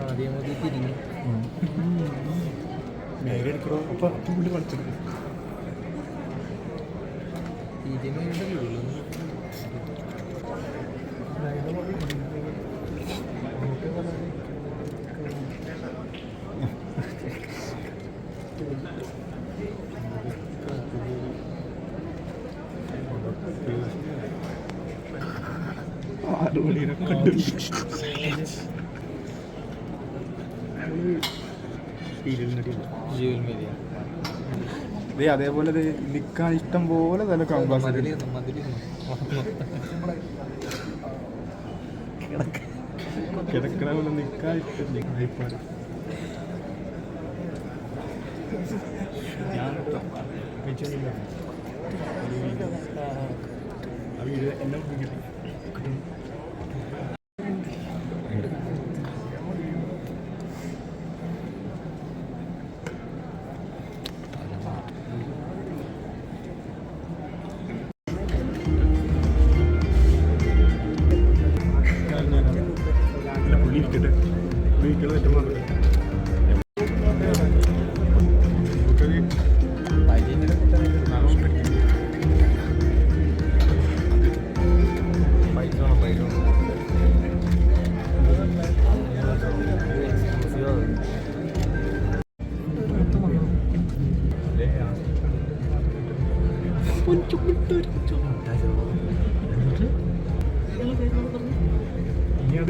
ആദ്യം മതി തിരിഞ്ഞു നേരെ എടുക്കണോ അപ്പൊ അപ്പം കൂടി കളിച്ചെടുക്കും തിരിഞ്ഞുണ്ടല്ലോ ആറ് അതേപോലെ നിക്കാൻ ഇഷ്ടം പോലെ തന്നെ കമ്പാസ് കിടക്കണ പോലെ നിക്കാൻ ഇഷ്ടം. ഞാൻ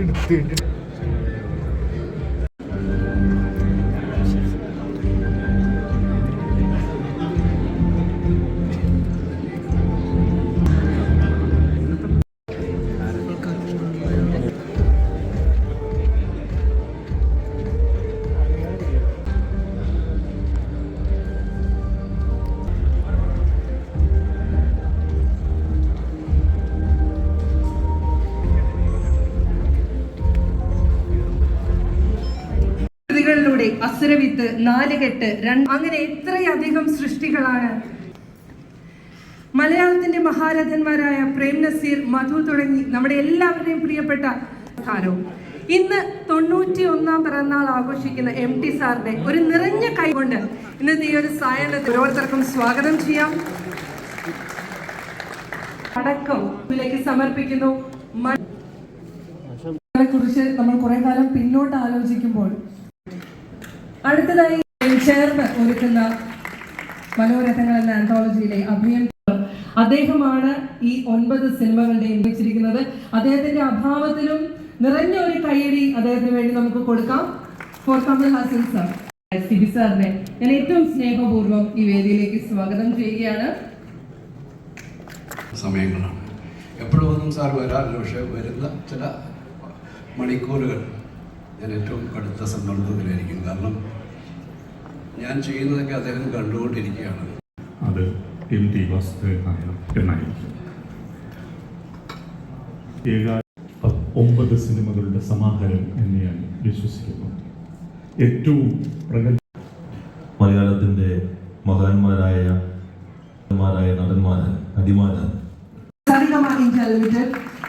എടുത്ത് അസുരവിത്ത് നാലുകെട്ട് രണ്ട് അങ്ങനെ എത്രയധികം സൃഷ്ടികളാണ്. മലയാളത്തിന്റെ മഹാരഥന്മാരായ പ്രേം നസീർ മധു തുടങ്ങി നമ്മുടെ എല്ലാവരുടെയും പ്രിയപ്പെട്ട സ്ഥാനവും ഇന്ന് തൊണ്ണൂറ്റി ഒന്നാം പിറന്നാൾ ആഘോഷിക്കുന്ന എം ടി സാറിന്റെ ഒരു നിറഞ്ഞ കൈകൊണ്ട് ഇന്നത്തെ ഈ ഒരു സായനത്തിൽ ഓരോരുത്തർക്കും സ്വാഗതം ചെയ്യാം. അടക്കം സമർപ്പിക്കുന്നു. കുറിച്ച് നമ്മൾ കുറെ കാലം പിന്നോട്ട് ആലോചിക്കുമ്പോൾ അടുത്തതായി ചേർന്ന് ഒരുക്കുന്ന മനോരഥങ്ങൾ എന്ന ആന്തോളജിയിലെ അഭിയൻ അദ്ദേഹമാണ് ഈ ഒൻപത് സിനിമകളുടെ വെച്ചിരിക്കുന്നത്. അദ്ദേഹത്തിന്റെ അഭാവത്തിലും നിറഞ്ഞ ഒരു കയ്യടി അദ്ദേഹത്തിന് വേണ്ടി നമുക്ക് കൊടുക്കാം. ഫോർ കമൽ ഹാസൻ സാർ സിബി സാറിനെ ഞാൻ ഏറ്റവും സ്നേഹപൂർവം ഈ വേദിയിലേക്ക് സ്വാഗതം ചെയ്യുകയാണ്. സമയങ്ങളാണ്. എപ്പോഴും സാർ വരാറില്ല. പക്ഷേ വരുന്ന ചില മണിക്കൂറുകൾ ഞാൻ ഏറ്റവും കടുത്ത സമ്മർദ്ദത്തിലായിരിക്കും കാരണം ഞാൻ ചെയ്യുന്നതൊക്കെ അദ്ദേഹം കണ്ടുകൊണ്ടിരിക്കുകയാണ്. അത് എം ടി വാസുദേവൻ നായർ എന്നായിരിക്കും. ഏകാ ഒമ്പത് സിനിമകളുടെ സമാഹാരം എന്ന് ഞാൻ വിശ്വസിക്കുന്നു. ഏറ്റവും പ്രഗൽ മലയാളത്തിന്റെ മഹാന്മാരായ മാരായ നടന്മാരാണ് നടിമാരാണ്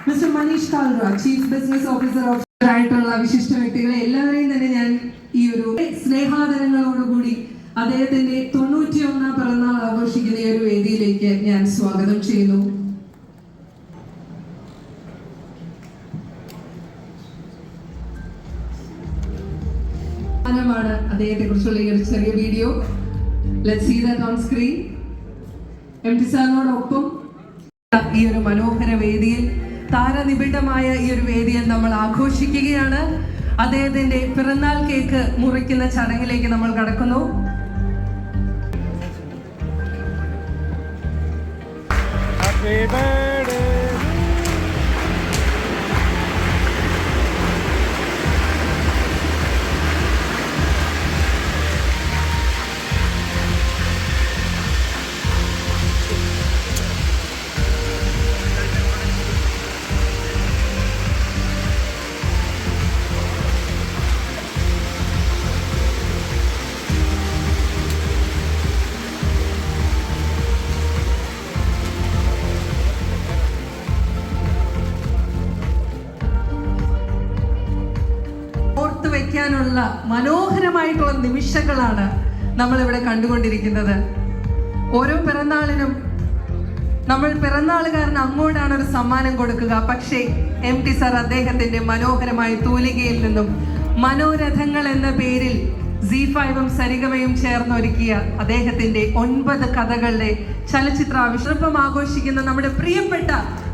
mister Manish Kalra chief business officer of ആയിട്ടുള്ള വിശിഷ്ട വ്യക്തികളെ എല്ലാവരെയും തന്നെ ഞാൻ ഈ ഒരു സ്നേഹാദരങ്ങളോടുകൂടി അദ്ദേഹത്തിന്റെ തൊണ്ണൂറ്റി ഒന്നാം പിറന്നാൾ ആഘോഷിക്കുന്ന ഈ ഒരു വേദിയിലേക്ക് ഞാൻ സ്വാഗതം ചെയ്യുന്നു. ാണ് അദ്ദേഹത്തെ കുറിച്ചുള്ള ഈ ഒരു ചെറിയ video. Let see that on screen ഈ ഒരു മനോഹര വേദിയിൽ താരനിബിഡമായ ഈ ഒരു വേദിയിൽ നമ്മൾ ആഘോഷിക്കുകയാണ്. അദ്ദേഹത്തിന്റെ പിറന്നാൾ കേക്ക് മുറിക്കുന്ന ചടങ്ങിലേക്ക് നമ്മൾ കടക്കുന്നു. Happy birthday. മനോഹരമായിട്ടുള്ള നിമിഷങ്ങളാണ് നമ്മളിവിടെ കണ്ടുകൊണ്ടിരിക്കുന്നത്. ഓരോ പിറന്നാളിനും നമ്മൾ പിറന്നാളുകാരന് അങ്ങോട്ടാണ് ഒരു സമ്മാനം കൊടുക്കുക. പക്ഷേ എം ടി സാർ അദ്ദേഹത്തിന്റെ മനോഹരമായ തൂലികയിൽ നിന്നും മനോരഥങ്ങൾ എന്ന പേരിൽ സി ഫൈവും സരിഗമയും ചേർന്നൊരുക്കിയ അദ്ദേഹത്തിന്റെ ഒൻപത് കഥകളുടെ ചലച്ചിത്ര ചലച്ചിത്രാവിഷ്കൃപ്പം ആഘോഷിക്കുന്ന നമ്മുടെ പ്രിയപ്പെട്ട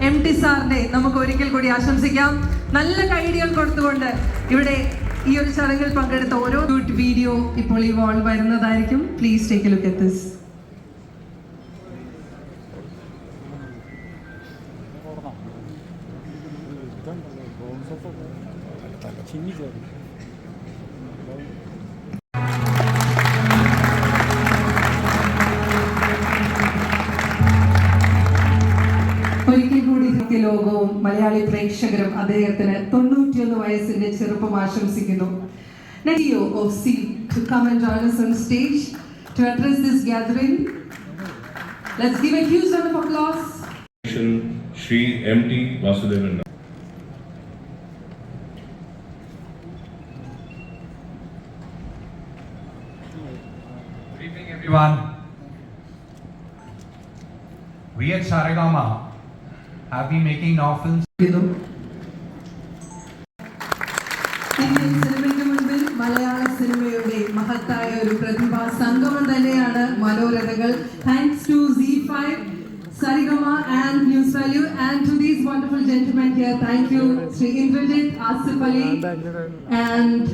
എം ടി സാറിനെ നമുക്ക് ഒരിക്കൽ കൂടി ആശംസിക്കാം. നല്ല കൈഡികൾ കൊടുത്തുകൊണ്ട് ഇവിടെ ഈ ഒരു ചടങ്ങിൽ പങ്കെടുത്ത ഓരോ വീഡിയോ ഇപ്പോൾ ഈ വാൾ വരുന്നതായിരിക്കും. Please take look at this കൂടി ഹിന്ദി ലോകവും മലയാളി പ്രേക്ഷകരും അദ്ദേഹത്തിന് തൊണ്ണൂറ്റിയൊന്ന് വയസ്സിന്റെ ചെറുപ്പം ആശംസിക്കുന്നു Neo of C to come and join us on stage to address this gathering. Let's give a huge round of applause. Shri M.T. Vasudevan. Good evening, everyone. We at Saregama have been making novels ചെയ്തു. Indian സിനിമയ്ക്ക് മുൻപിൽ മലയാള സിനിമയുടെ മഹത്തായ ഒരു പ്രതിഭാ സംഗമം തന്നെയാണ് മനോരഥകൾ. Thanks to Zee five Saregama and news value and to these wonderful gentlemen here thank you Shri Indrajith Asif Ali and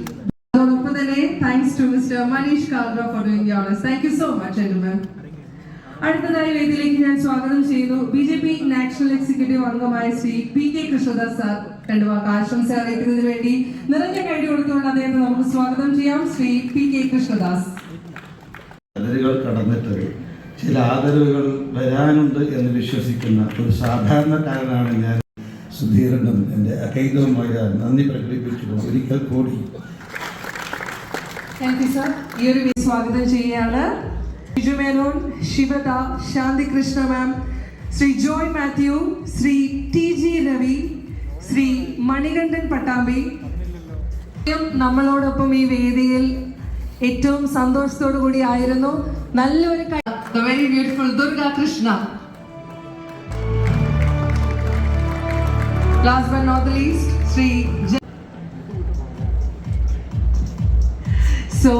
അതോടൊപ്പം തന്നെ thanks to mister Manish Kalra for doing the honours thank you so much gentlemen അടുത്തതായി വേദിയിലേക്ക് ഞാൻ സ്വാഗതം ചെയ്യുന്നു. B J P national executive അംഗമായ Shri P K Krishnadas sir രണ്ടു വാക്ക് ആശംസ അറിയിക്കുന്നതിന് വേണ്ടി നിറഞ്ഞ കൈഡി കൊടുത്തുകൊണ്ട് അദ്ദേഹത്തെ നമുക്ക് സ്വാഗതം ചെയ്യാം. Shri P K Krishnadas. കടന്നിട്ട് ചില ആദരവുകൾ വരാനുണ്ട് എന്ന് വിശ്വസിക്കുന്ന ഒരു സാധാരണക്കാരനാണ് ഞാൻ സുധീരനും എന്റെ അകൈതവുമായ നന്ദി പ്രകടിപ്പിച്ചുകൊണ്ട് ഒരിക്കൽ കൂടി. താങ്ക് യു സർ ഈ ഒരു സ്വാഗതം ചെയ്യുകയാണ്. Biju Menon Shivada Shanthi Krishna ma'am Shri Joy Mathew Shri T G Ravi Shri Manikandan Pattambi നമ്മളോടൊപ്പം ഈ വേദിയിൽ ഏറ്റവും സന്തോഷത്തോടു കൂടി ആയിരുന്നു. നല്ലൊരു very beautiful Durga Krishna last but not Shri so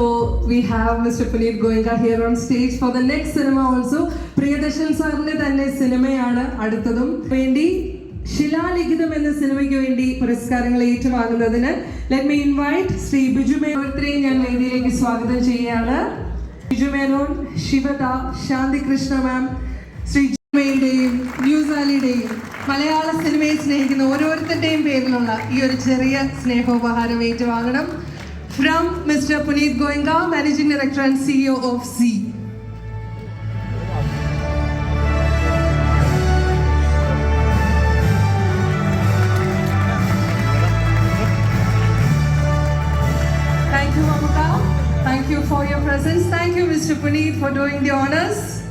we have Mr. Puneet Goenka here on stage for the next cinema also. Priyadarshan സാറിന്റെ തന്നെ സിനിമയാണ് അടുത്തതും വേണ്ടി ശിലാലിഖിതം എന്ന സിനിമയ്ക്ക് വേണ്ടി പുരസ്കാരങ്ങൾ ഏറ്റുവാങ്ങുന്നതിന് let me invite Shri Biju ഞാൻ വേദിയിലേക്ക് സ്വാഗതം ചെയ്യുകയാണ് ബിജു മേനോൻ ശിവദ ശാന്തി കൃഷ്ണ മാം ശ്രീ ജിമയുടെയും ന്യൂസാലിയുടെയും മലയാള സിനിമയെ സ്നേഹിക്കുന്ന ഓരോരുത്തരുടെയും പേരിലുള്ള ഈ ഒരു ചെറിയ സ്നേഹോപഹാരം ഏറ്റുവാങ്ങണം from Mr. Puneet Goengar, Managing Director and CEO of Z. Thank you, Mamuka. Thank you for your presence. Thank you, Mr. Puneet, for doing the honors.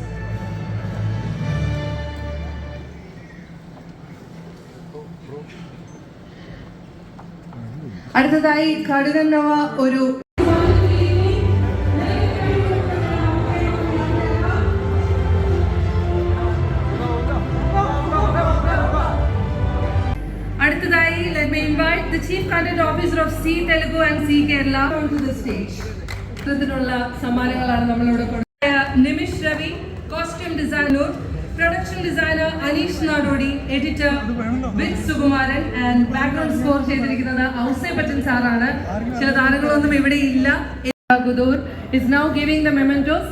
അടുത്തതായി കടുകന്നവ ഒരു അടുത്തതായി let me the chief content officer of Zee Telugu and Zee Kerala on to the stage ഇത്തരത്തിലുള്ള സമ്മാനങ്ങളാണ് നമ്മളിവിടെ കൊടുക്കുന്നത്. Nimish Ravi costume designer production designer Aneesh Nadodi editor with Sukumaran and background score ചെയ്തിരിക്കുന്നത് ഔസേ പറ്റൻ സാറാണ്. ചില താരങ്ങളൊന്നും ഇവിടെ ഇല്ല. ഗുദൂർ? Is now giving the mementos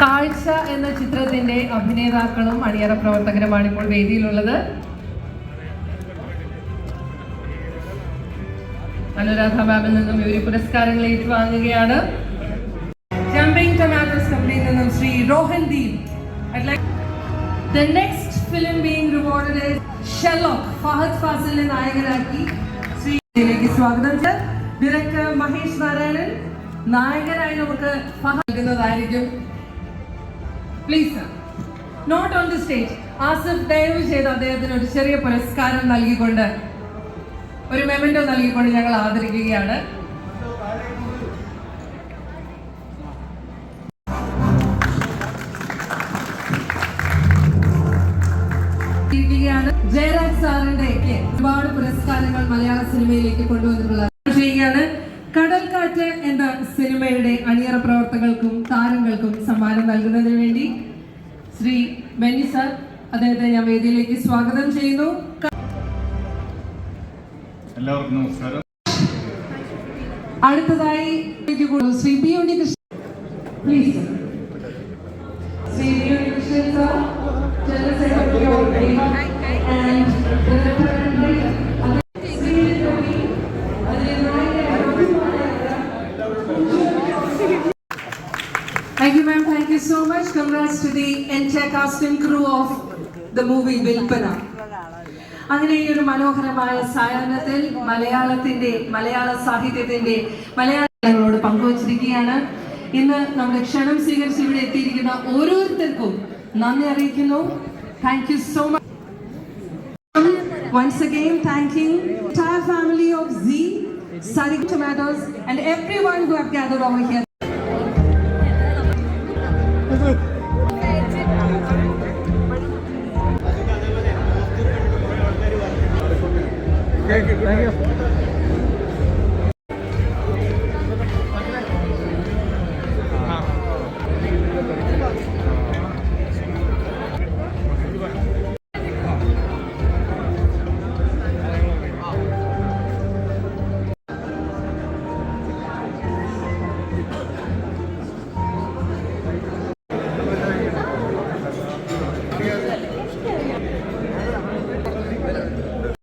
കാഴ്ച എന്ന ചിത്രത്തിന്റെ അഭിനേതാക്കളും അണിയറ പ്രവർത്തകരുമാണ് ഇപ്പോൾ വേദിയിലുള്ളത്. അനുരാധ മാമിൽ നിന്നും ഇവർ പുരസ്കാരങ്ങൾ ഏറ്റുവാങ്ങുകയാണ്. The next film being is Sherlock. Fahadh ഫാസിലിനെ നായകനാക്കി ശ്രീയിലേക്ക് സ്വാഗതം. സർ ഡയറക്ടർ മഹേഷ് നാരായണൻ നായകനായി നമുക്ക് ഫഹദ് നൽകുന്നതായിരിക്കും. Please sir not on the stage Asif ദയവ് ചെയ്ത് അദ്ദേഹത്തിന് ഒരു ചെറിയ പുരസ്കാരം നൽകിക്കൊണ്ട് ഒരു മെമന്റോ നൽകിക്കൊണ്ട് ഞങ്ങൾ ആദരിക്കുകയാണ്. മലയാള സിനിമയിലേക്ക് കൊണ്ടുവന്നിട്ടുള്ളത്. ചെയ്യുകയാണ് കടൽക്കാറ്റ് എന്ന സിനിമയുടെ അണിയറ പ്രവർത്തകർക്കും താരങ്ങൾക്കും സമ്മാനം നൽകുന്നതിന് വേണ്ടി ശ്രീ ബെന്നി സാർ അദ്ദേഹത്തെ ഞാൻ വേദിയിലേക്ക് സ്വാഗതം ചെയ്യുന്നു. എല്ലാവർക്കും നമസ്കാരം. അടുത്തതായി Shri B Unnikrishnan please Shri B Unnikrishnan sir general secretary of Thank you, ma'am. Thank you so much. Congrats to the entire cast and crew of the movie Vilpana. അങ്ങനെ ഈ ഒരു മനോഹരമായ സായാഹ്നത്തിൽ മലയാളത്തിന്റെ മലയാള സാഹിത്യത്തിന്റെ മലയാളങ്ങളോട് പങ്കുവച്ചിരിക്കുകയാണ് ഇന്ന് നമ്മുടെ ക്ഷണം സ്വീകരിച്ച് ഇവിടെ എത്തിയിരിക്കുന്ന ഓരോരുത്തർക്കും നന്ദി അറിയിക്കുന്നു thank you so much Once again, thanking entire family of Z, Sarik Tomatoes, and everyone who have gathered over here.